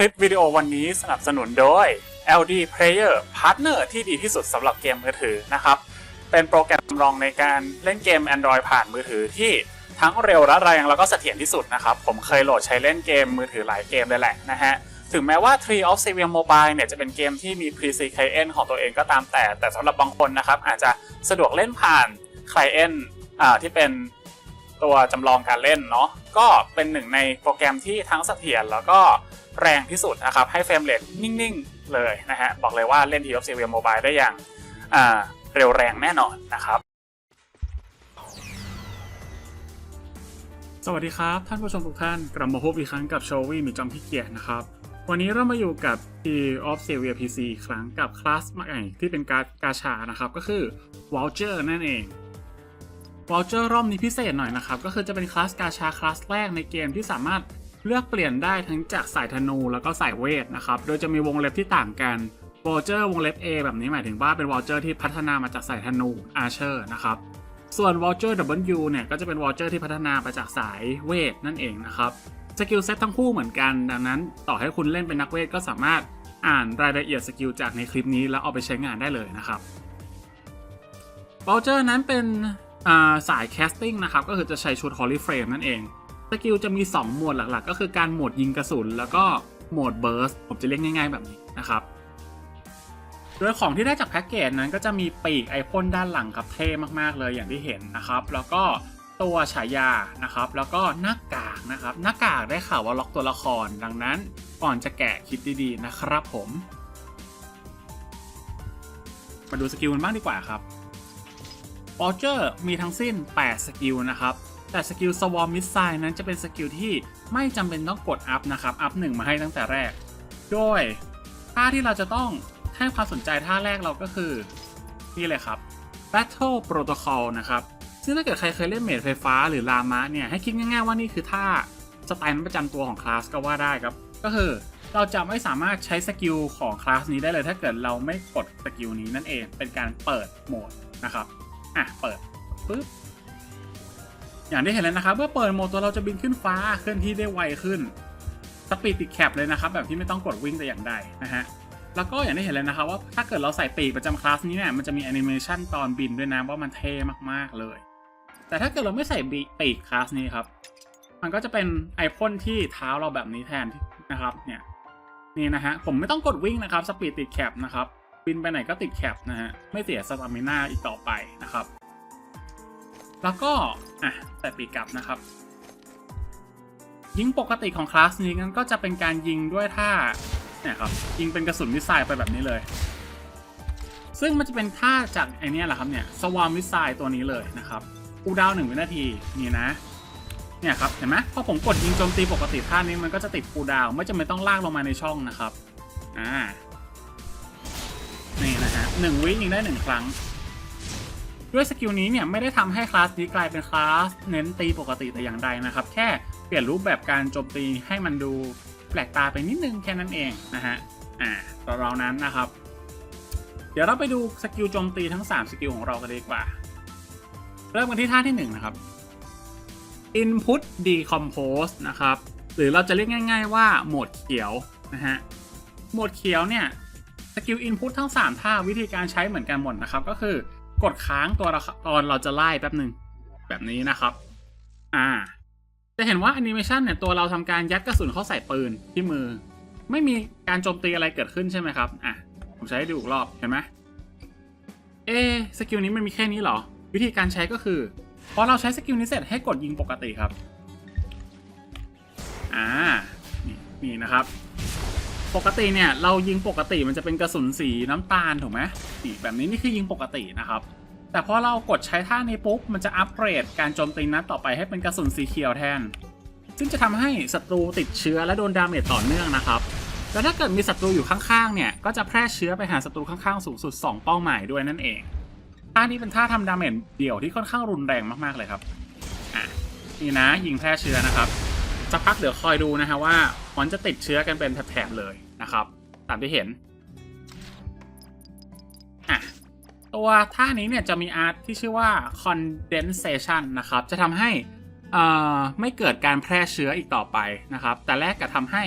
ลิปวิดีโอวันนี้สนับสนุนโดย LD Player Partner ที่ดีที่สุดสำหรับเกมมือถือนะครับ เป็นโปรแกรมรองในการเล่นเกม Android ผ่านมือถือที่ทั้งเร็วและแรงแล้วก็เสถียรที่สุดนะครับ ผมเคยโหลดใช้เล่นเกมมือถือหลายเกมเลยแหละนะฮะ ถึงแม้ว่า Tree of Sivium Mobile เนี่ยจะเป็นเกมที่มี PC Client ของตัวเองก็ตามแต่ แต่สำหรับบางคนนะครับอาจจะสะดวกเล่นผ่าน Client อ่าที่เป็น ตัวจำลองการเล่นเนาะก็เป็นหนึ่งในโปรแกรมที่ทั้งเสถียรแล้วก็แรงที่สุดนะครับ ให้เฟรมเรทนิ่ง ๆ เลยนะฮะ บอกเลยว่าเล่น Tree of Sivium Mobile ได้อย่างเร็วแรงแน่นอนนะครับ สวัสดีครับ ท่านผู้ชมทุกท่าน กลับมาพบอีกครั้งกับโชวี่มีจอมพี่เกียรตินะครับ วันนี้เรามาอยู่กับ T of s a v i a PC อีกครั้งกับคลาสใหม่ที่เป็นการกาชานะครับ ก็คือ Voucher นั่นเอง Voucher รอบนี้พิเศษหน่อยนะครับ ก็คือจะเป็นคลาสกาชาคลาสแรกในเกมที่สามารถเลือกเปลี่ยนได้ทั้งจากสายธนูแล้วก็สายเวทนะครับ โดยจะมีวงเล็บที่ต่างกัน Voucher วงเล็บ A แบบนี้หมายถึงว่าเป็น Voucher ที่พัฒนามาจากสายธนู Archer นะครับ ส่วน Voucher W เนี่ยก็จะเป็น Voucher ที่พัฒนามาจากสายเวทนั่นเองนะครับสกิลเซ็ตทั้งคู่เหมือนกัน ดังนั้นต่อให้คุณเล่นเป็นนักเวทก็สามารถอ่านรายละเอียดสกิลจากในคลิปนี้แล้วเอาไปใช้งานได้เลยนะครับ Voucher นั้นเป็น สายแคสติ้งนะครับก็คือจะใช้ชุด Holy Frame นั่นเองสกิลจะมี2โหมดหลักๆ ก็คือการโหมดยิงกระสุน แล้วก็โหมด Burst ผมจะเรียกง่ายๆแบบนี้นะครับโดยของที่ได้จากแพ็กเกจนั้นก็จะมีปีกไอพ่นด้านหลังครับเท่มากๆเลยอย่างที่เห็นนะครับ แล้วก็ตัวฉายานะครับ แล้วก็หน้ากากนะครับ หน้ากากได้ข่าวว่าล็อกตัวละคร ดังนั้นก่อนจะแกะคิดดีๆนะครับผม มาดูสกิลกันบ้างดีกว่าครับ บอเจอร์มีทั้งสิ้น 8 สกิลนะครับ แต่สกิลสวอมมิสไซนั้นจะเป็นสกิลที่ไม่จำเป็นต้องกดอัพนะครับ อัพหนึ่งมาให้ตั้งแต่แรก โดยท่าที่เราจะต้องให้ความสนใจท่าแรกเราก็คือ นี่เลยครับ Battle Protocol นะครับ ซึ่งถ้าเกิดใครเคยเล่นเมดไฟฟ้าหรือลามะเนี่ย ให้คิดง่ายๆว่านี่คือท่าสไตล์ประจำตัวของคลาสก็ว่าได้ครับ ก็คือเราจะไม่สามารถใช้สกิลของคลาสนี้ได้เลย ถ้าเกิดเราไม่กดสกิลนี้นั่นเองเป็นการเปิดโหมดนะครับ อะเปิดปึ๊บอย่างที่เห็นแล้วนะครับเมื่อเปิดโหมดตัวเราจะบินขึ้นฟ้าเคลื่อนที่ได้ไวขึ้นสปีดติดแคปเลยนะครับ แบบที่ไม่ต้องกดวิ่งแต่อย่างใดนะฮะแล้วก็อย่างที่เห็นเลยนะครับว่าถ้าเกิดเราใส่ปีกประจำคลาสนี้เนี่ยมันจะมีแอนิเมชันตอนบินด้วยนะว่ามันเท่มากๆเลย แต่ถ้าเกิดเราไม่ใส่ปีกคลาสนี้ครับ มันก็จะเป็นไอพ่นที่เท้าเราแบบนี้แทนนะครับเนี่ยนี่นะฮะผมไม่ต้องกดวิ่งนะครับสปีดติดแคปนะครับ บินไปไหนก็ติดแคปนะฮะ ไม่เสียสตามิน่าอีกต่อไปนะครับ แล้วก็ อะใส่ปีกกลับนะครับ ยิงปกติของคลาสนี้นั้นก็จะเป็นการยิงด้วยท่าเนี่ยครับ ยิงเป็นกระสุนมิสไซล์ไปแบบนี้เลย ซึ่งมันจะเป็นท่าจากไอเนี้ยแหละครับเนี่ยสวามิสไซล์ตัวนี้เลยนะครับคูดาวหนึ่งวินาทีนี่นะเนี่ยครับเห็นไหมพอผมกดยิงโจมตีปกติท่านี้มันก็จะติดคูดาวไม่จำเป็นต้องลากลงมาในช่องนะครับ อ่า นี่นะฮะหนึ่งวิยิงได้หนึ่งครั้ง ด้วยสกิลนี้เนี่ยไม่ได้ทำให้คลาสนี้กลายเป็นคลาสเน้นตีปกติแต่อย่างใดนะครับ แค่เปลี่ยนรูปแบบการโจมตีให้มันดูแปลกตาไปนิดนึงแค่นั้นเองนะฮะ อ่าตัวเรานั้นนะครับ เดี๋ยวเราไปดูสกิลโจมตีทั้ง 3 สกิลของเรากันดีกว่า เริ่มกันที่ท่าที่ 1 นะครับ Input Decompose นะครับ หรือเราจะเรียกง่าย ๆ ว่าโหมดเขียวนะฮะ โหมดเขียวเนี่ย สกิล Input ทั้ง 3 ท่าวิธีการใช้เหมือนกันหมดนะครับ ก็คือกดค้างตัวละตอนเราจะไล่แป๊บหนึ่งแบบนี้นะครับ อ่า จะเห็นว่าแอนิเมชันเนี่ยตัวเราทำการยัดกระสุนเข้าใส่ปืนที่มือ ไม่มีการโจมตีอะไรเกิดขึ้นใช่ไหมครับ อะ ผมใช้ให้ดูอีกรอบเห็นไหมเอสกิลนี้มันมีแค่นี้เหรอ วิธีการใช้ก็คือพอเราใช้สกิลนี้เสร็จให้กดยิงปกติครับ อ่า นี่นะครับ ปกติเนี่ยเรายิงปกติมันจะเป็นกระสุนสีน้ำตาลถูกไหมนี่แบบนี้นี่คือยิงปกตินะครับ แต่พอเรากดใช้ท่านี้ปุ๊บมันจะอัปเกรดการโจมตีนัดต่อไปให้เป็นกระสุนสีเขียวแทน ซึ่งจะทำให้ศัตรูติดเชื้อและโดนดาเมจต่อเนื่องนะครับแล้วถ้าเกิดมีศัตรูอยู่ข้างๆเนี่ยก็จะแพร่เชื้อไปหาศัตรูข้างๆสูงสุด 2 เป้าหมายด้วยนั่นเองท่านี้เป็นท่าทำดาเมจเดี่ยวที่ค่อนข้างรุนแรงมากๆเลยครับอะนี่นะยิงแพร่เชื้อนะครับ สักพักเดี๋ยวคอยดูนะฮะว่ามันจะติดเชื้อกันเป็นแถบๆเลยนะครับ ตามที่เห็นตัวท่านี้เนี่ยจะมีอาร์ตที่ชื่อว่า condensation นะครับ จะทำให้ไม่เกิดการแพร่เชื้ออีกต่อไปนะครับ แต่แรกกับทำให้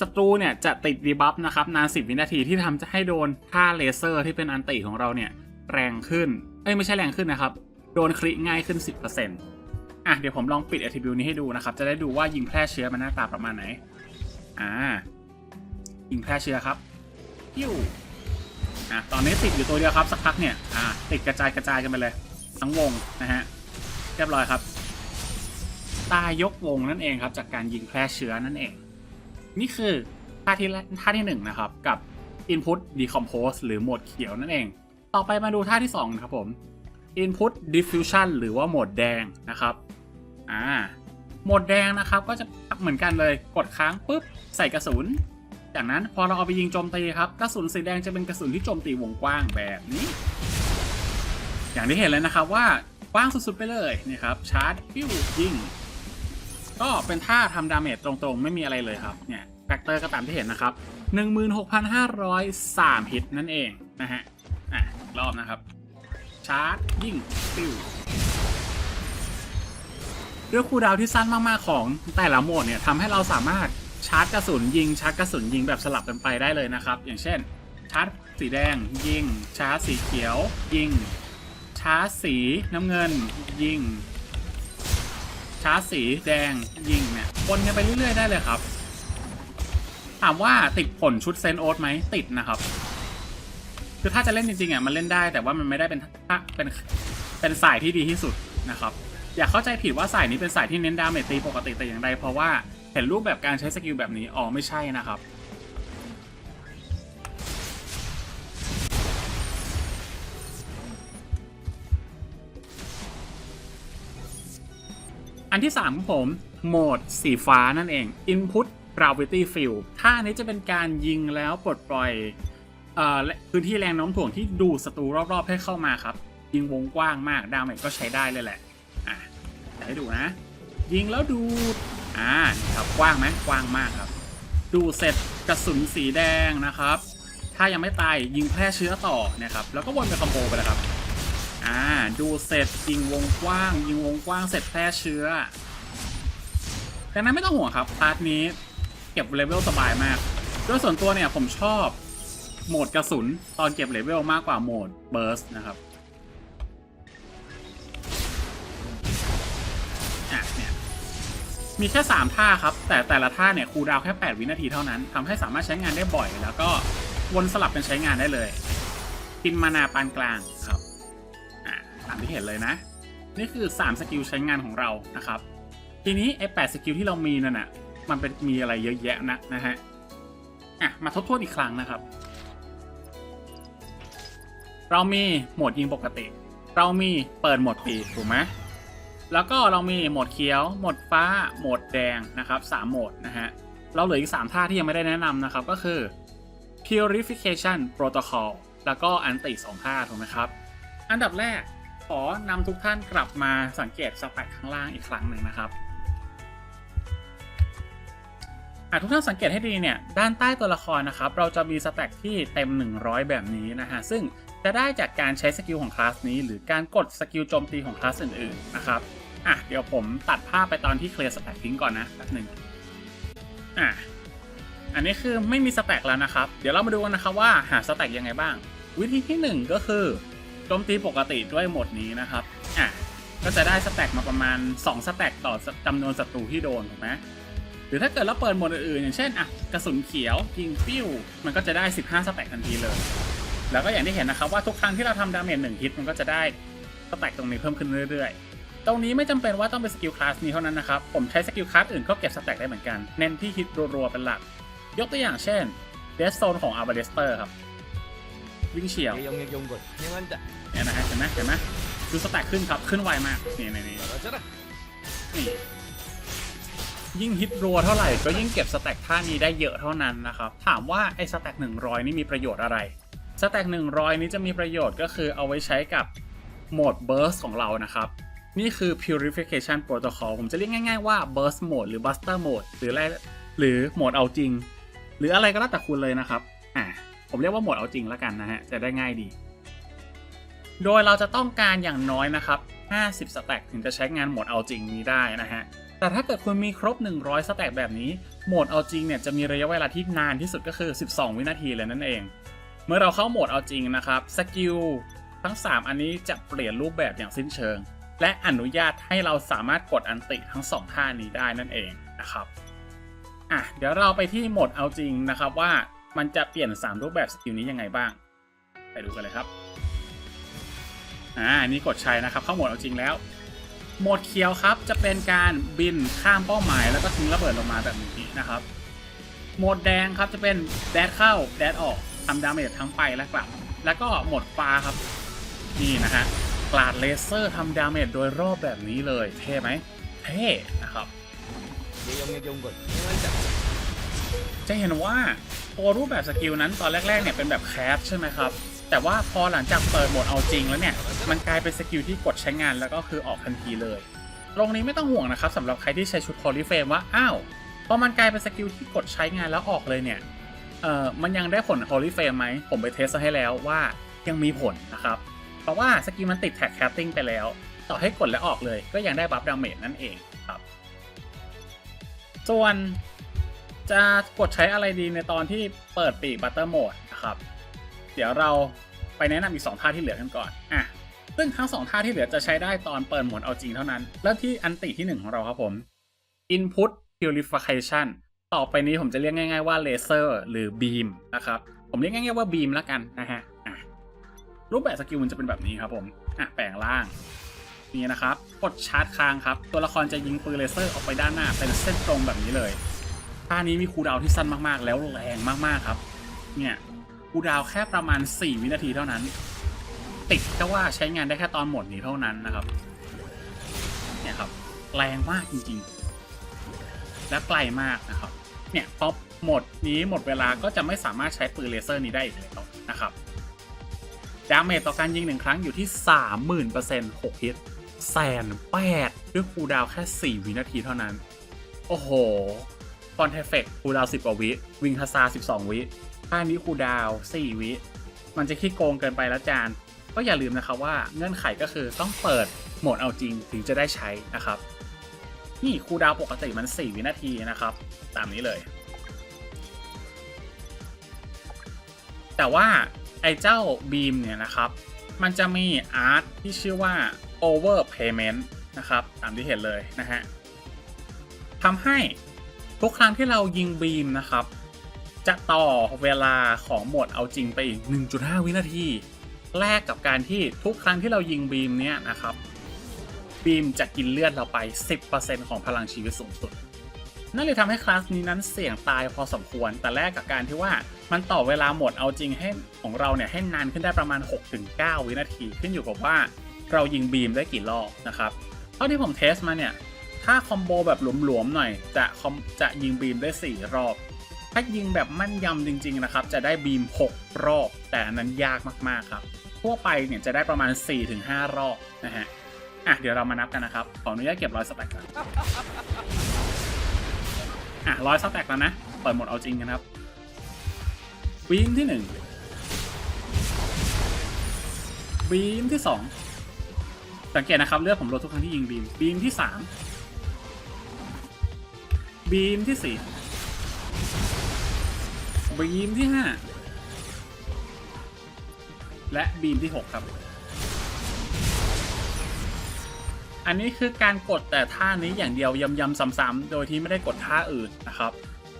ศัตรูเนี่ยจะติดดีบัฟนะครับนาน 10 วินาทีที่ทำจะให้โดนท่าเลเซอร์ที่เป็นอันติของเราเนี่ยแรงขึ้น เอ้ยไม่ใช่แรงขึ้นนะครับ โดนคริง่ายขึ้น 10% อะเดี๋ยวผมลองปิด attribute นี้ให้ดูนะครับ จะได้ดูว่ายิงแพร่เชื้อมันหน้าตาประมาณไหน อ่า ยิงแพร่เชื้อครับปิ้วอะตอนนี้ติดอยู่ตัวเดียวครับสักพักเนี่ย อ่า ติดกระจายกระจายกันไปเลย ทั้งวงนะฮะ เรียบร้อยครับ ตายยกวงนั่นเองครับ จากการยิงแพร่เชื้อนั่นเอง นี่คือท่าที่ท่าที่หนึ่งนะครับ กับ Input Decompose หรือโหมดเขียวนั่นเอง ต่อไปมาดูท่าที่สองนะครับผม Input Diffusion หรือว่าโหมดแดงนะครับ อ่าโหมดแดงนะครับก็จะเหมือนกันเลยกดค้างปุ๊บใส่กระสุน จากนั้นพอเราเอาไปยิงโจมตีครับกระสุนสีแดงจะเป็นกระสุนที่โจมตีวงกว้างแบบนี้ อย่างที่เห็นเลยนะครับว่ากว้างสุดๆไปเลยนี่ครับชาร์จปิ้วยิงก็เป็นท่าทำดาเมจตรงๆ ไม่มีอะไรเลยครับเนี่ยแฟกเตอร์ก็ตามที่เห็นนะครับ 16,503ฮิตนั่นเองนะฮะอะรอบนะครับ ชาร์จยิงปิ้ว ด้วยคูลดาวที่สั้นมากๆของแต่ละโหมดเนี่ยทำให้เราสามารถชาร์จกระสุนยิงชาร์จกระสุนยิงแบบสลับกันไปได้เลยนะครับ อย่างเช่น ชาร์จสีแดง ยิง ชาร์จสีเขียว ยิง ชาร์จสีน้ำเงิน ยิง ชาร์จสีแดงยิงเนี่ยวนกันไปเรื่อยๆได้เลยครับ ถามว่าติดผลชุดเซนโอ๊ตไหมติดนะครับคือถ้าจะเล่นจริงๆอะมันเล่นได้แต่ว่ามันไม่ได้เป็นท่าเป็นเป็นสายที่ดีที่สุดนะครับ อย่าเข้าใจผิดว่าสายนี้เป็นสายที่เน้นดาเมจตีปกติแต่อย่างใดเพราะว่าเห็นรูปแบบการใช้สกิลแบบนี้อ๋อไม่ใช่นะครับอันที่ 3 ของผมโหมดสีฟ้านั่นเอง Input Gravity Field ท่านี้จะเป็นการยิงแล้วปลดปล่อยออพื้นที่แรงโน้มถ่วงที่ดูศัตรูรอบๆ ให้เข้ามาครับ ยิงวงกว้างมากดาเมจก็ใช้ได้เลยแหละ ให้ดูนะ ยิงแล้วดูอ่านี่ครับกว้างไหมกว้างมากครับ ดูเสร็จกระสุนสีแดงนะครับ ถ้ายังไม่ตายยิงแพร่เชื้อต่อนี่ยครับ แล้วก็วนไปคอมโบไปเลยครับอ่าดูเสร็จยิงวงกว้าง ยิงวงกว้างเสร็จแพร่เชื้อดังนั้นไม่ต้องห่วงครับพาร์ทนี้เก็บเลเวลสบายมากด้วยส่วนตัวเนี่ยผมชอบโหมดกระสุนตอนเก็บเลเวลมากกว่าโหมดเบิร์สนะครับ อะเนี่ยมีแค่ 3 ท่าครับ แต่แต่ละท่าเนี่ยคูลดาวแค่ 8 วินาทีเท่านั้นทำให้สามารถใช้งานได้บ่อย แล้วก็วนสลับกันใช้งานได้เลยกินมานาปานกลางครับอะตามที่เห็นเลยนะ นี่คือ 3 สกิลใช้งานของเรานะครับ ทีนี้ไอ้8สกิลที่เรามีนั่นน่ะมันเป็นมีอะไรเยอะแยะนะนะฮะอะมาทบทวนอีกครั้งนะครับ เรามีโหมดยิงปกติ เรามีเปิดโหมดปีถูกไหม แล้วก็เรามีโหมดเขียว โหมดฟ้า โหมดแดงนะครับสามโหมดนะฮะ เราเหลืออีก 3 ท่าที่ยังไม่ได้แนะนำนะครับ ก็คือ Purification Protocol แล้วก็อันติสองท่าถูกไหมครับ อันดับแรกขอนำทุกท่านกลับมาสังเกตสแต็กข้างล่างอีกครั้งหนึ่งนะครับอะทุกท่านสังเกตให้ดีเนี่ยด้านใต้ตัวละครนะครับเราจะมีสแต็กที่เต็ม 100 แบบนี้นะฮะซึ่งจะได้จากการใช้สกิลของคลาสนี้ หรือการกดสกิลโจมตีของคลาสอื่นๆนะครับ อะเดี๋ยวผมตัดภาพไปตอนที่เคลียร์สแต็กทิ้งก่อนนะแป๊บหนึ่งอะอันนี้คือไม่มีสแต็กแล้วนะครับ เดี๋ยวเรามาดูกันนะครับว่าหาสแต็กยังไงบ้าง วิธีที่ 1 ก็คือโจมตีปกติด้วยหมดนี้นะครับอะก็จะได้สแต็กมาประมาณ 2 สแต็กต่อจำนวนศัตรูที่โดนถูกไหมหรือถ้าเกิดเราเปิดหมดอื่นๆอย่างเช่นอะกระสุนเขียวยิงปิ้ว มันก็จะได้ 15 สแต็กทันทีเลย แล้วก็อย่างที่เห็นนะครับว่าทุกครั้งที่เราทำดาเมจหนึ่งฮิตมันก็จะได้สแต็กตรงนี้เพิ่มขึ้นเรื่อยๆ ตรงนี้ไม่จำเป็นว่าต้องเป็นสกิลคลาสนี้เท่านั้นนะครับ ผมใช้สกิลคลาสอื่นก็เก็บสแต็กได้เหมือนกัน เน้นที่ฮิตรัวๆเป็นหลัก ยกตัวอย่างเช่นเดสโซนของอาร์เบเดสเตอร์ครับ วิ่งเฉียวยงเนี่ยนะฮะเห็นไหมเห็นไหมดูสแต็กขึ้นครับ ขึ้นไวมากนี่นี่นี่ยิ่งฮิตรัวเท่าไหร่ก็ยิ่งเก็บสแต็กท่านี้ได้เยอะเท่านั้นนะครับ ถามว่าไอ้สแต็กหนึ่งร้อยนี่มีประโยชน์อะไร สแต็กหนึ่งร้อยนี้จะมีประโยชน์ก็คือเอาไว้ใช้กับโหมดเบิร์สของเรานะครับ นี่คือ purification protocol ผมจะเรียกง่ายๆว่า burst mode หรือ buster mode หรืออะไรหรือโหมดเอาจริง หรืออะไรก็แล้วแต่คุณเลยนะครับอ่าผมเรียกว่าโหมดเอาจริงแล้วกันนะฮะจะได้ง่ายดี โดยเราจะต้องการอย่างน้อยนะครับ 50สแต็กถึงจะใช้งานโหมดเอาจริงนี้ได้นะฮะแต่ถ้าเกิดคุณมีครบ 100สแต็กแบบนี้โหมดเอาจริงเนี่ยจะมีระยะเวลาที่นานที่สุดก็คือ 12 วินาทีเลยนั่นเอง เมื่อเราเข้าโหมดเอาจริงนะครับสกิลทั้ง 3 อันนี้จะเปลี่ยนรูปแบบอย่างสิ้นเชิง และอนุญาตให้เราสามารถกดอันติทั้ง2ท่านี้ได้นั่นเองนะครับอะเดี๋ยวเราไปที่โหมดเอาจริงนะครับว่ามันจะเปลี่ยน 3 รูปแบบสกิลนี้ยังไงบ้าง ไปดูกันเลยครับอ่านี่กดใช้นะครับเข้าโหมดเอาจริงแล้ว โหมดเขียวครับจะเป็นการบินข้ามเป้าหมาย แล้วก็ทิ้งระเบิดลงมาแบบนี้นะครับ โหมดแดงครับจะเป็นแดดเข้าแดดออกทำดาเมจทั้งไปและกลับ แล้วก็โหมดฟ้าครับ นี่นะฮะ กลาดเลเซอร์ทำดาเมจโดยรอบแบบนี้เลย เท่ไหมเท่นะครับจะเห็นว่าตัวรูปแบบสกิลนั้นตอนแรกๆเนี่ยเป็นแบบแคสใช่ไหมครับ แต่ว่าพอหลังจากเปิดโหมดเอาจริงแล้วเนี่ย มันกลายเป็นสกิลที่กดใช้งานแล้วก็คือออกทันทีเลย ตรงนี้ไม่ต้องห่วงนะครับสำหรับใครที่ใช้ชุดพอลิเฟมว่า อ้าวพอมันกลายเป็นสกิลที่กดใช้งานแล้วออกเลยเนี่ย เออมันยังได้ผลพอลิเฟมไหม ผมไปเทสให้แล้วว่ายังมีผลนะครับ ราะว่าสกิลมันติดแท็กแคสติ้งไปแล้ว ต่อให้กดแล้วออกเลยก็ยังได้บัฟดาเมจนั่นเองครับ ส่วนจะกดใช้อะไรดีในตอนที่เปิดปีกบัตเตอร์โหมดนะครับ เดี๋ยวเราไปแนะนำอีก 2 ท่าที่เหลือกันก่อนอะซึ่งทั้ง 2 ท่าที่เหลือจะใช้ได้ตอนเปิดโหมดเอาจริงเท่านั้นเริ่มที่อันติที่ 1 ของเราครับผม Input Purification ต่อไปนี้ผมจะเรียกง่าย ๆว่า Laser หรือ Beam นะครับ ผมเรียกง่ายๆว่า Beam แล้วกันนะฮะ รูปแบบสกิลมันจะเป็นแบบนี้ครับผม อะ แปลงร่าง นี่นะครับ กดชาร์จค้างครับ ตัวละครจะยิงปืนเลเซอร์ออกไปด้านหน้า เป็นเส้นตรงแบบนี้เลย ท่านี้มีคูดาวที่สั้นมากๆ แล้วแรงมากๆครับ เนี่ย คูดาวแค่ประมาณ 4 วินาทีเท่านั้น ติดแค่ว่าใช้งานได้แค่ตอนหมดนี้เท่านั้นนะครับ เนี่ยครับ แรงมากจริงๆ และไกลมากนะครับ เนี่ยพอหมดนี้หมดเวลาก็จะไม่สามารถใช้ปืนเลเซอร์นี้ได้อีกแล้วนะครับ ดาเมจต่อการยิงหนึ่งครั้งอยู่ที่ 30,000% 6ฮิตแสนแปดด้วยคูดาวแค่ 4 วินาทีเท่านั้น โอ้โหฟอนเทเฟกคูดาว 10 กว่าวิ วิงคาซา 12 วิท่านี้คูดาว 4 วิ มันจะขี้โกงเกินไปแล้วจาน ก็อย่าลืมนะครับว่าเงื่อนไขก็คือต้องเปิดโหมดเอาจริงถึงจะได้ใช้นะครับ นี่คูดาวปกติมัน 4 วินาทีนะครับ ตามนี้เลย แต่ว่า ไอ้เจ้าบีมเนี่ยนะครับ มันจะมีอาร์ตที่ชื่อว่า overpayment นะครับ ตามที่เห็นเลยนะฮะทำให้ทุกครั้งที่เรายิงบีมนะครับ จะต่อเวลาของโหมดเอาจริงไปอีก 1.5 วินาที แลกกับการที่ทุกครั้งที่เรายิงบีมเนี่ยนะครับ บีมจะกินเลือดเราไป 10%ของพลังชีวิตสูงสุด นั่นเลยทำให้คลาสนี้นั้นเสี่ยงตายพอสมควร แต่แลกกับการที่ว่ามันต่อเวลาหมดเอาจริงให้ของเราเนี่ยให้นานขึ้นได้ประมาณ 6-9 วินาที ขึ้นอยู่กับว่าเรายิงบีมได้กี่รอบนะครับเท่าที่ผมเทสมาเนี่ยถ้าคอมโบแบบหลวมๆหน่อยจะคอมจะยิงบีมได้ 4 รอบ ถ้ายิงแบบมั่นยำจริงๆนะครับจะได้บีม 6 รอบ แต่นนั้นยากมากๆครับทั่วไปเนี่ยจะได้ประมาณ 4-5 รอบนะฮะอะเดี๋ยวเรามานับกันนะครับขออนุญาตเก็บร้อยสแต็กก่อน อะร้อยสแต็กแล้วนะเปิดหมดเอาจริงกันครับ บีมที่หนึ่งบีมที่สองสังเกตนะครับเลือดผมลดทุกครั้งที่ยิงบีม บีมที่สามบีมที่สี่บีมที่ห้าและบีมที่หกครับ อันนี้คือการกดแต่ท่านี้อย่างเดียวยำๆซ้ำๆโดยที่ไม่ได้กดท่าอื่นนะครับ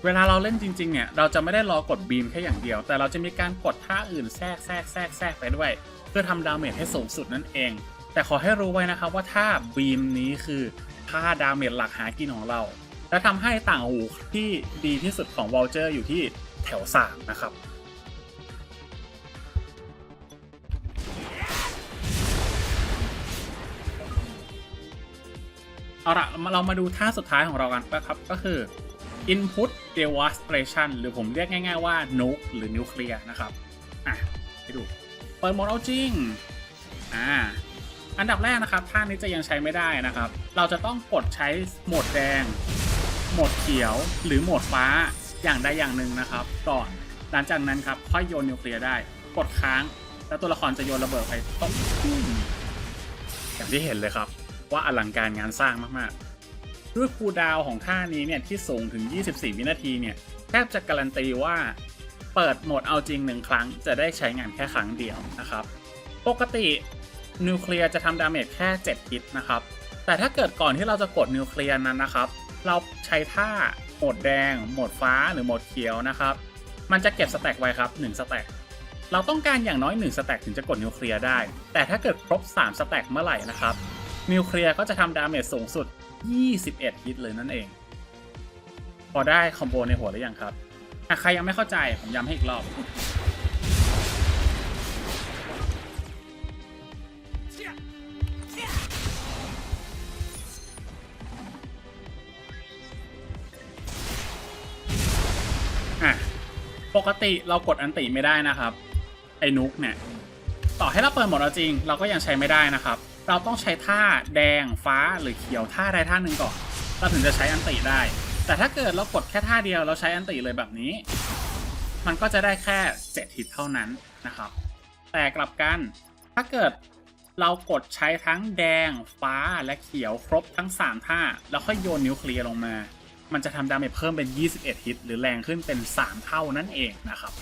เวลาเราเล่นจริงๆ เนี่ย เราจะไม่ได้รอกดบีมแค่อย่างเดียว แต่เราจะมีการกดท่าอื่นแทรกแทรกแทรกแทรกไปด้วย เพื่อทำดาเมจให้สูงสุดนั่นเอง แต่ขอให้รู้ไว้นะครับว่าท่าบีมนี้คือท่าดาเมจหลักหากินของเรา และทำให้ต่างหูที่ดีที่สุดของวอลเจอร์อยู่ที่แถว3นะครับ เอาละเรามาดูท่าสุดท้ายของเรากันนะครับ ก็คือ Input Devastation หรือผมเรียกง่ายๆว่า Nuke หรือ Nuclear นะครับ อะ ไปดู เปิดโหมดเอาจริง อ่า อันดับแรกนะครับ ท่านี้จะยังใช้ไม่ได้นะครับ เราจะต้องกดใช้โหมดแดง โหมดเขียว หรือโหมดฟ้าอย่างใดอย่างหนึ่งนะครับ ก่อน หลังจากนั้นครับค่อยโยนนิวเคลียร์ได้ กดค้าง แล้วตัวละครจะโยนระเบิดไปต้มอย่างที่เห็นเลยครับ ว่าอลังการงานสร้างมากๆ ด้วยคูดาวของท่านี้เนี่ยที่สูงถึง 24 วินาทีเนี่ยแทบจะการันตีว่าเปิดโหมดเอาจริงหนึ่งครั้งจะได้ใช้งานแค่ครั้งเดียวนะครับ ปกตินิวเคลียร์จะทำดาเมจแค่ 7 ฮิตนะครับ แต่ถ้าเกิดก่อนที่เราจะกดนิวเคลียร์นั้นนะครับ เราใช้ท่าโหมดแดง โหมดฟ้าหรือโหมดเขียวนะครับ มันจะเก็บสแต็กไว้ครับ1สแต็กเราต้องการอย่างน้อย1สแต็กถึงจะกดนิวเคลียร์ได้ แต่ถ้าเกิดครบ3สแต็กเมื่อไหร่นะครับ นิวเคลียร์ก็จะทำดาเมจสูงสุด 21 ฮิตเลยนั่นเอง พอได้คอมโบในหัวหรือยังครับอะใครยังไม่เข้าใจ ผมย้ำให้อีกรอบ อะ ปกติเรากดอันติไม่ได้นะครับ ไอ้นุกเนี่ย ต่อให้เราเปิดหมดเอาจริง เราก็ยังใช้ไม่ได้นะครับ เราต้องใช้ท่าแดงฟ้าหรือเขียวท่าใดท่าหนึ่งก่อนเราถึงจะใช้อันติได้ แต่ถ้าเกิดเรากดแค่ท่าเดียวเราใช้อันติเลยแบบนี้ มันก็จะได้แค่7ฮิตเท่านั้นนะครับ แต่กลับกันถ้าเกิดเรากดใช้ทั้งแดงฟ้าและเขียวครบทั้ง 3 ท่า แล้วค่อยโยนนิวเคลียร์ลงมา มันจะทำดาเมจเพิ่มเป็น 21 ฮิต หรือแรงขึ้นเป็น 3 เท่านั่นเองนะครับ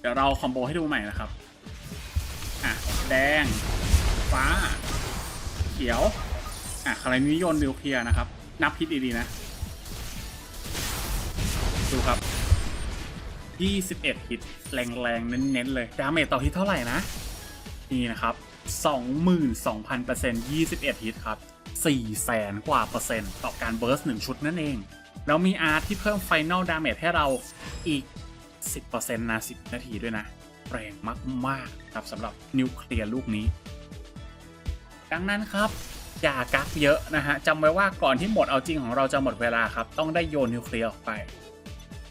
เดี๋ยวเราคอมโบให้ดูใหม่นะครับ อะ แดง ฟ้า เขียว อะคราวนี้โยนนิวเคลียร์นะครับ นับฮิตดีๆนะ ดูครับ 21ฮิตแรงๆ เน้นๆ เลย ดาเมจต่อฮิตเท่าไหร่นะ นี่นะครับ 22,000เปอร์เซ็นต์21ฮิตครับ4แสนกว่าเปอร์เซ็นต์ต่อการเบิร์ส1ชุดนั่นเอง แล้วมีอาร์ตที่เพิ่มไฟนลดาเมจให้เราอีก 10%นะ10 นาทีด้วยนะแรงมากๆครับสำหรับนิวเคลียร์ลูกนี้ ดังนั้นครับ อย่ากักเยอะนะฮะจำไว้ว่าก่อนที่หมดเอาจริงของเราจะหมดเวลาครับ ต้องได้โยนนิวเคลียร์ออกไป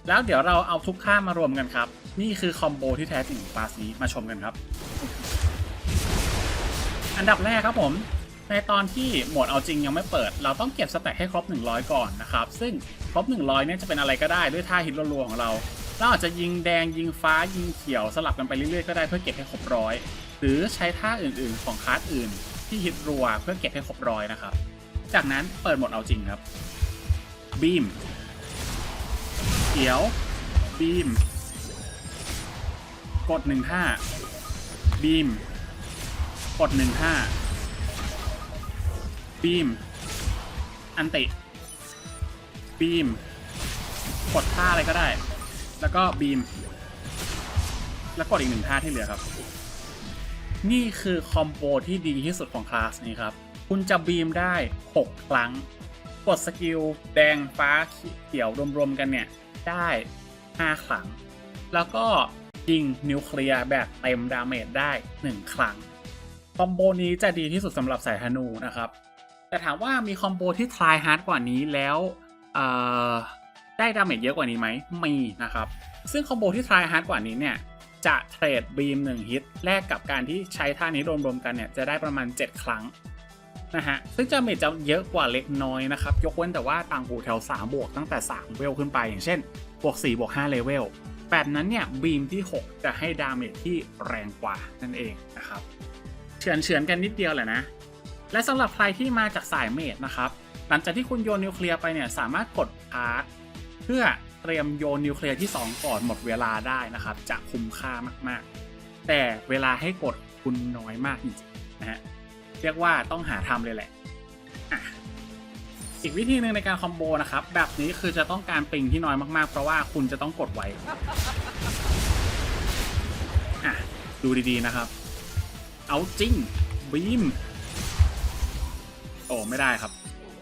แล้วเดี๋ยวเราเอาทุกค่ามารวมกันครับ นี่คือคอมโบที่แท้จริงของปาสนี้มาชมกันครับ อันดับแรกครับผมในตอนที่โหมดเอาจริงยังไม่เปิด เราต้องเก็บสแต็กให้ครบ 100 ก่อนนะครับ ซึ่งครบ 100เนี่ยจะเป็นอะไรก็ได้ด้วยท่าฮิตรัวๆของเรา เราอาจจะยิงแดงยิงฟ้ายิงเขียวสลับกันไปเรื่อยๆก็ได้เพื่อเก็บให้ครบร้อยหรือใช้ท่าอื่นๆของคลาสอื่น ที่ฮิตรัวเพื่อเก็บให้ครบร้อยนะครับ จากนั้นเปิดหมดเอาจริงครับบีมเขียวบีมกดหนึ่งท่าบีมกดหนึ่งท่าบีมอันติบีมกดท่าอะไรก็ได้ แล้วก็บีม แล้วกดอีกหนึ่งท่าที่เหลือครับ นี่คือคอมโบที่ดีที่สุดของคลาสนี้ครับ คุณจะบีมได้ 6 ครั้ง กดสกิลแดงฟ้าเขียวรวมๆกันเนี่ย ได้ 5 ครั้ง แล้วก็ยิงนิวเคลียร์แบบเต็มดาเมจได้ 1 ครั้ง คอมโบนี้จะดีที่สุดสำหรับสายธนูนะครับ แต่ถามว่ามีคอมโบที่ทรายฮาร์ดกว่านี้แล้ว เอ่อ ได้ดาเมจเยอะกว่านี้ไหมมีนะครับ ซึ่งคอมโบที่ทรายฮาร์ดกว่านี้เนี่ยจะเทรดบีม1ฮิตแลกกับการที่ใช้ท่านี้รวมๆกันเนี่ยจะได้ประมาณ 7 ครั้งนะฮะซึ่งจะเมจจะเยอะกว่าเล็กน้อยนะครับ ยกเว้นแต่ว่าต่างหูแถว 3 บวกตั้งแต่ 3 เวลขึ้นไป อย่างเช่น บวก 4 บวก 5 เลเวลแบบนั้นเนี่ย บีมที่ 6 จะให้ดาเมจที่แรงกว่านั่นเองนะครับเฉือนเฉือนกันนิดเดียวแหละนะ และสำหรับใครที่มาจากสายเมดนะครับ หลังจากที่คุณโยนนิวเคลียร์ไปเนี่ยสามารถกดพาร์ท พื่อเตรียมโยนนิวเคลียร์ที่ 2 ก่อนหมดเวลาได้นะครับ จะคุ้มค่ามากๆ แต่เวลาให้กดคุณน้อยมากจริงๆนะฮะเรียกว่าต้องหาทำเลยแหละอะอีกวิธีหนึ่งในการคอมโบนะครับ แบบนี้คือจะต้องการปิงที่น้อยมากๆ เพราะว่าคุณจะต้องกดไวอะดูดีๆนะครับ เอาจริงบีมโอ้ไม่ได้ครับ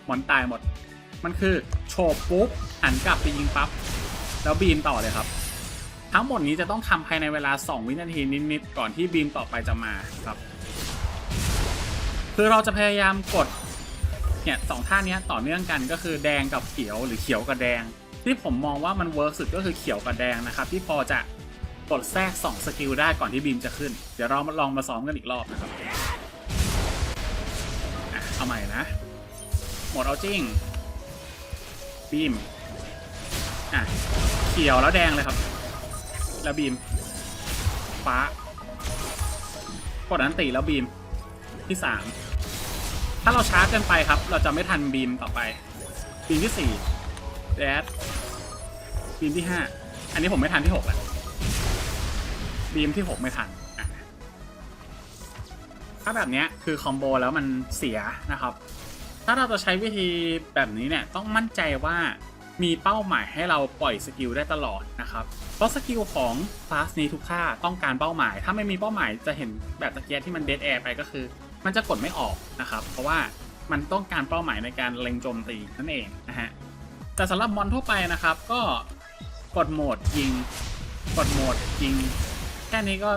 มอนตายหมด มันคือโฉบปุ๊บ หันกลับไปยิงปั๊บ แล้วบีมต่อเลยครับ ทั้งหมดนี้จะต้องทำภายในเวลา 2 วินาทีนิดๆก่อนที่บีมต่อไปจะมาครับ คือเราจะพยายามกดเนี่ยสองท่านี้ต่อเนื่องกันก็คือแดงกับเขียวหรือเขียวกับแดง ที่ผมมองว่ามันเวิร์กสุดก็คือเขียวกับแดงนะครับ ที่พอจะกดแทรก2สกิลได้ก่อนที่บีมจะขึ้น เดี๋ยวเรามาลองมาซ้อมกันอีกรอบนะครับเอาใหม่นะ หมดเอาจริงบีม อะเขียวแล้วแดงเลยครับ แล้วบีม ฟ้ากดอันติแล้วบีมที่สามถ้าเราช้าเกินไปครับ เราจะไม่ทันบีมต่อไป บีมที่สี่แดดบีมที่ห้าอันนี้ผมไม่ทันที่หกแหละบีมที่หกไม่ทันถ้าแบบเนี้ยคือคอมโบแล้วมันเสียนะครับ ถ้าเราจะใช้วิธีแบบนี้เนี่ยต้องมั่นใจว่า มีเป้าหมายให้เราปล่อยสกิลได้ตลอดนะครับ เพราะสกิลของคลาสนี้ทุกท่าต้องการเป้าหมาย ถ้าไม่มีเป้าหมายจะเห็นแบบตะเกียบที่มันเดดแอร์ไปก็คือ มันจะกดไม่ออกนะครับ เพราะว่ามันต้องการเป้าหมายในการเล็งโจมตีนั่นเองนะฮะ แต่สำหรับมอนทั่วไปนะครับ ก็กดโหมดยิง กดโหมดยิง แค่นี้ก็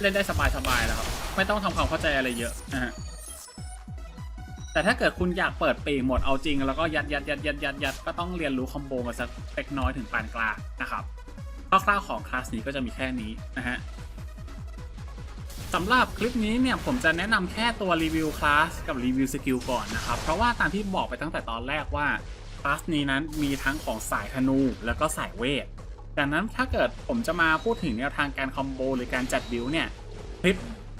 เล่นได้สบายๆแล้วครับ ไม่ต้องทำความเข้าใจอะไรเยอะนะฮะ แต่ถ้าเกิดคุณอยากเปิดปีกหมดเอาจริง แล้วก็ยัดยัดยัดยัดยัดยัดก็ต้องเรียนรู้คอมโบมาสักเล็กน้อยถึงปานกลางนะครับคร่าวๆของคลาสนี้ก็จะมีแค่นี้นะฮะสำหรับคลิปนี้เนี่ยผมจะแนะนำแค่ตัวรีวิวคลาสกับรีวิวสกิลก่อนนะครับ เพราะว่าตามที่บอกไปตั้งแต่ตอนแรกว่าคลาสนี้นั้นมีทั้งของสายธนูแล้วก็สายเวทดังนั้นถ้าเกิดผมจะมาพูดถึงแนวทางการคอมโบหรือการจัดบิลเนี่ยคลิป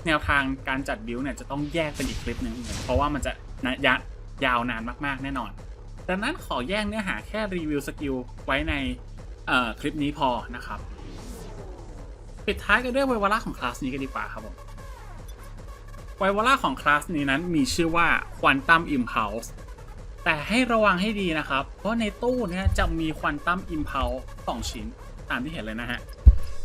แนวทางการจัดบิลเนี่ยจะต้องแยกเป็นอีกคลิปหนึ่งเพราะว่ามันจะ นะยะยาวนานมากๆ แน่นอน ดังนั้นขอแยกเนื้อหาแค่รีวิวสกิลไว้ในคลิปนี้พอนะครับ ปิดท้ายกันด้วยไววาระของคลาสนี้กันดีกว่าครับผมไววาระของคลาสนี้นั้นมีชื่อว่า Quantum Impulse แต่ให้ระวังให้ดีนะครับ เพราะในตู้เนี้ยจะมี Quantum Impulse 2ชิ้นตามที่เห็นเลยนะฮะ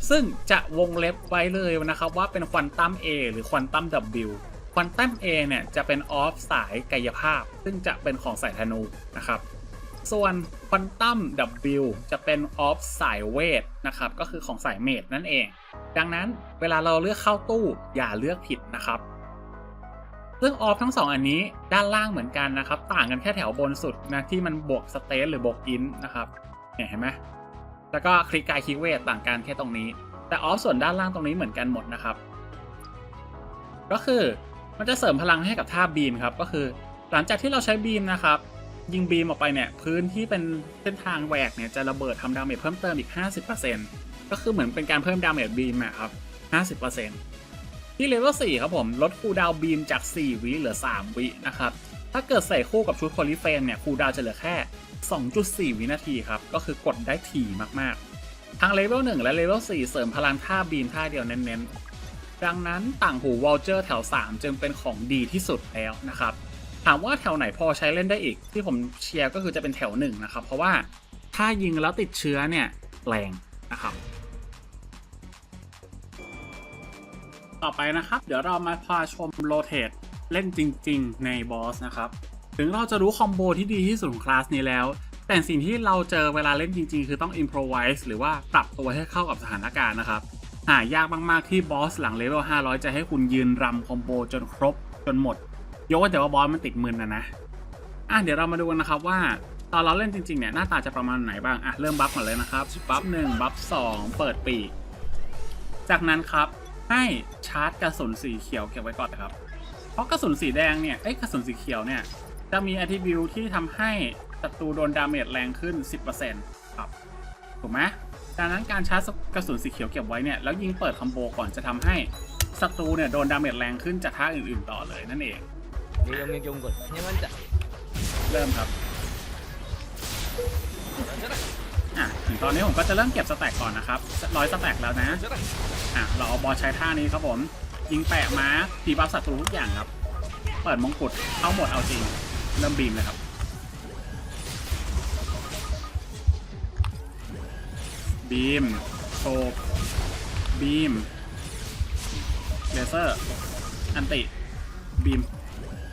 ซึ่งจะวงเล็บไว้เลยนะครับว่าเป็น Quantum A หรือ Quantum W Quantum A เนี่ยจะเป็นออฟสายกายภาพ ซึ่งจะเป็นของสายธนูนะครับ ส่วน Quantum W จะเป็นออฟสายเวทนะครับ ก็คือของสายเมดนั่นเอง ดังนั้นเวลาเราเลือกเข้าตู้อย่าเลือกผิดนะครับซึ่งออฟทั้งสองอันนี้ด้านล่างเหมือนกันนะครับ ต่างกันแค่แถวบนสุดนะที่มันบวกสเตทหรือบวกอินนะครับเนี่ยเห็นไหมแล้วก็คลิกกายคลิกเวทต่างกันแค่ตรงนี้ แต่ออฟส่วนด้านล่างตรงนี้เหมือนกันหมดนะครับ ก็คือ มันจะเสริมพลังให้กับท่าบีมครับก็คือ หลังจากที่เราใช้บีมนะครับ ยิงบีมออกไปเนี่ยพื้นที่เป็นเส้นทางแหวกเนี่ยจะระเบิดทำดาเมจเพิ่มเติมอีก 50%ก็คือเหมือนเป็นการเพิ่มดาเมจบีมอะครับ50%ที่เลเวล4ครับผม ลดคูดาวบีมจาก 4 วิเหลือ 3 วินะครับ ถ้าเกิดใส่คู่กับชุดโพลิเฟมเนี่ยคูดาวจะเหลือแค่ 2.4 วินาทีครับ ก็คือกดได้ถี่มากๆทั้งเลเวล1และเลเวล4เสริมพลังท่าบีมท่าเดียวเน้นๆ ดังนั้นต่างหูวอลเจอร์แถว 3 จึงเป็นของดีที่สุดแล้วนะครับ ถามว่าแถวไหนพอใช้เล่นได้อีก ที่ผมเชียร์ก็คือจะเป็นแถวหนึ่งนะครับ เพราะว่าถ้ายิงแล้วติดเชื้อเนี่ยแรงนะครับ ต่อไปนะครับ เดี๋ยวเรามาพาชมโรเทตเล่นจริง ๆ ในบอสนะครับ ถึงเราจะรู้คอมโบที่ดีที่สุดของคลาสนี้แล้ว แต่สิ่งที่เราเจอเวลาเล่นจริง ๆ คือต้อง improvise หรือว่าปรับตัวให้เข้ากับสถานการณ์นะครับ หายากมากๆที่บอสหลังเลเวล500 จะให้คุณยืนรำคอมโบจนครบจนหมด ยกเว้นแต่ว่าบอสมันติดมืนนะนะอะเดี๋ยวเรามาดูกันนะครับว่า ตอนเราเล่นจริงๆเนี่ยหน้าตาจะประมาณไหนบ้างอะเริ่มบัฟก่อนเลยนะครับบัฟหนึ่งบัฟสองเปิดปีก จากนั้นครับให้ชาร์จกระสุนสีเขียวเก็บไว้ก่อนนะครับ เพราะกระสุนสีแดงเนี่ยเอ้ยกระสุนสีเขียวเนี่ยจะมี attribute ที่ทำให้ศัตรูโดนดาเมจแรงขึ้น 10%ครับ ถูกไหม ดังนั้นการชาร์จกระสุนสีเขียวเก็บไว้เนี่ยแล้วยิงเปิดคอมโบก่อนจะทำให้ศัตรูเนี่ยโดนดาเมจแรงขึ้นจากท่าอื่นๆต่อเลยนั่นเองเดี๋ยวยังยงก่อนยังมันจะเริ่มครับอะถึงตอนนี้ผมก็จะเริ่มเก็บสแต็กก่อนนะครับร้อยสแต็กแล้วนะอะเราเอาบอลใช้ท่านี้ครับผมยิงแปะม้าตีบัฟศัตรูทุกอย่างครับ เปิดมงกุฎเข้าหมดเอาจริงเริ่มบีมเลยครับ บีมโชบบีมเลเซอร์ อันติ บีม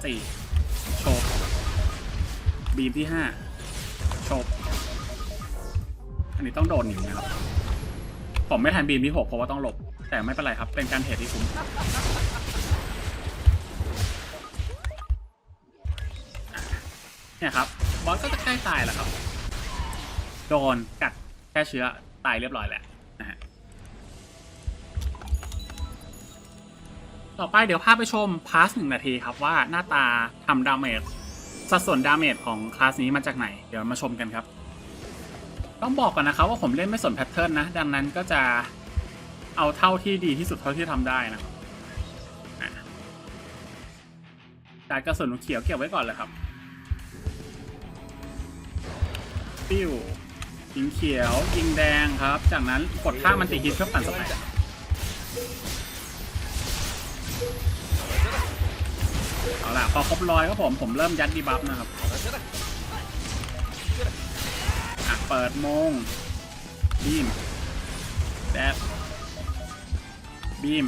สี่โชบบีมที่ห้าโชบอันนี้ต้องโดนหนีนะครับ ผมไม่ทันบีมที่หกเพราะว่าต้องหลบ แต่ไม่เป็นไรครับ เป็นการเทรดที่คุ้มเนี่ยครับ บอสก็จะใกล้ตายแล้วครับ โดนกัดแค่เชื้อ ตายเรียบร้อยแล้วนะฮะต่อไปเดี๋ยวพาไปชมพาสหนึ่งนาทีครับว่าหน้าตาทำดาเมจสัดส่วนดาเมจของคลาสนี้มาจากไหน เดี๋ยวมาชมกันครับ ต้องบอกก่อนนะครับว่าผมเล่นไม่สนแพทเทิร์นนะ ดังนั้นก็จะเอาเท่าที่ดีที่สุดเท่าที่ทำได้นะครับอะการกระสุนเขียวเก็บไว้ก่อนเลยครับ ปิ้ว ยิงเขียวยิงแดงครับ จากนั้นกดท่ามันติฮิตเพื่อปั่นสแต็กเอาล่ะ พอครบร้อยก็ผม ผมเริ่มยัดดีบัฟนะครับอะเปิดมงบีมแดดบีม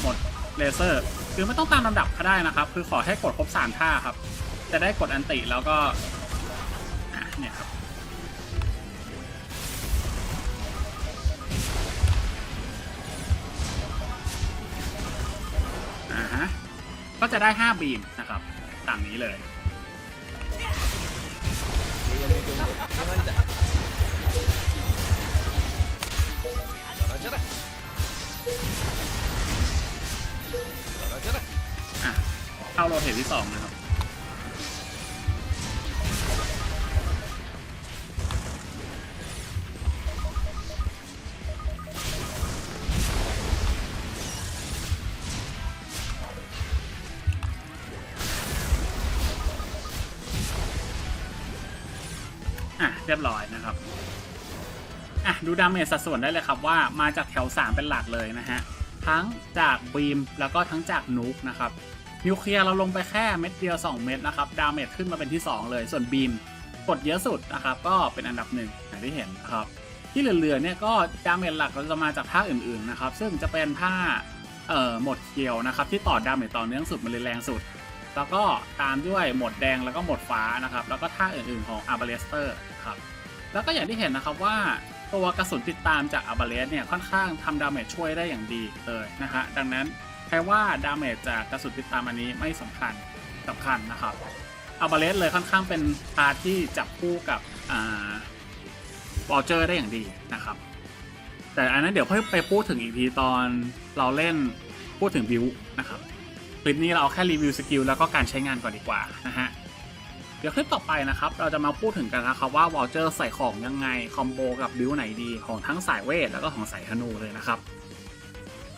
หมดเลเซอร์ คือไม่ต้องตามลำดับก็ได้นะครับ คือขอให้กดครบสามท่าครับ จะได้กดอันติแล้วก็ จะได้ 5 บีมนะครับตามนี้เลยเข้าโรเทตที่ 2 นะครับ ดูดาเมจสัดส่วนได้เลยครับว่ามาจากแถว 3 เป็นหลักเลยนะฮะ ทั้งจากบีมแล้วก็ทั้งจากนุกนะครับนิวเคลียร์เราลงไปแค่เม็ดเดียว 2 เม็ดนะครับดาเมจขึ้นมาเป็นที่ 2 เลย ส่วนบีมกดเยอะสุดนะครับก็เป็นอันดับหนึ่งอย่างที่เห็นนะครับ ที่เหลือๆเนี่ยก็ดาเมจหลักเราจะมาจากท่าอื่นๆนะครับซึ่งจะเป็นท่าเอ่อหมดเคียวนะครับที่ต่อดาเมจต่อเนื่องสุดมันเลยแรงสุด แล้วก็ตามด้วยหมดแดงแล้วก็หมดฟ้านะครับแล้วก็ท่าอื่นๆของอาร์เบเลสเตอร์ครับแล้วก็อย่างที่เห็นนะครับว่า ตัวกระสุนติดตามจากอาร์เบเลสเนี่ยค่อนข้างทำดาเมจช่วยได้อย่างดีเลยนะฮะดังนั้นใครว่าดาเมจจากกระสุนติดตามอันนี้ไม่สำคัญสำคัญนะครับอาร์เบเลสเลยค่อนข้างเป็นพาร์ทที่จับคู่กับอ่าวอลเจอร์ได้อย่างดีนะครับ แต่อันนั้นเดี๋ยวค่อยไปพูดถึงอีกทีตอนเราเล่นพูดถึงบิวนะครับคลิปนี้เราเอาแค่รีวิวสกิลแล้วก็การใช้งานก่อนดีกว่านะฮะ เดี๋ยวคลิปต่อไปนะครับ เราจะมาพูดถึงกันนะครับว่าวอลเจอร์ใส่ของยังไง คอมโบกับบิวไหนดีของทั้งสายเวท แล้วก็ของสายธนูเลยนะครับ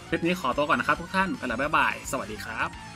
คลิปนี้ขอตัวก่อนนะครับทุกท่าน ไปแล้วบ๊ายบาย สวัสดีครับ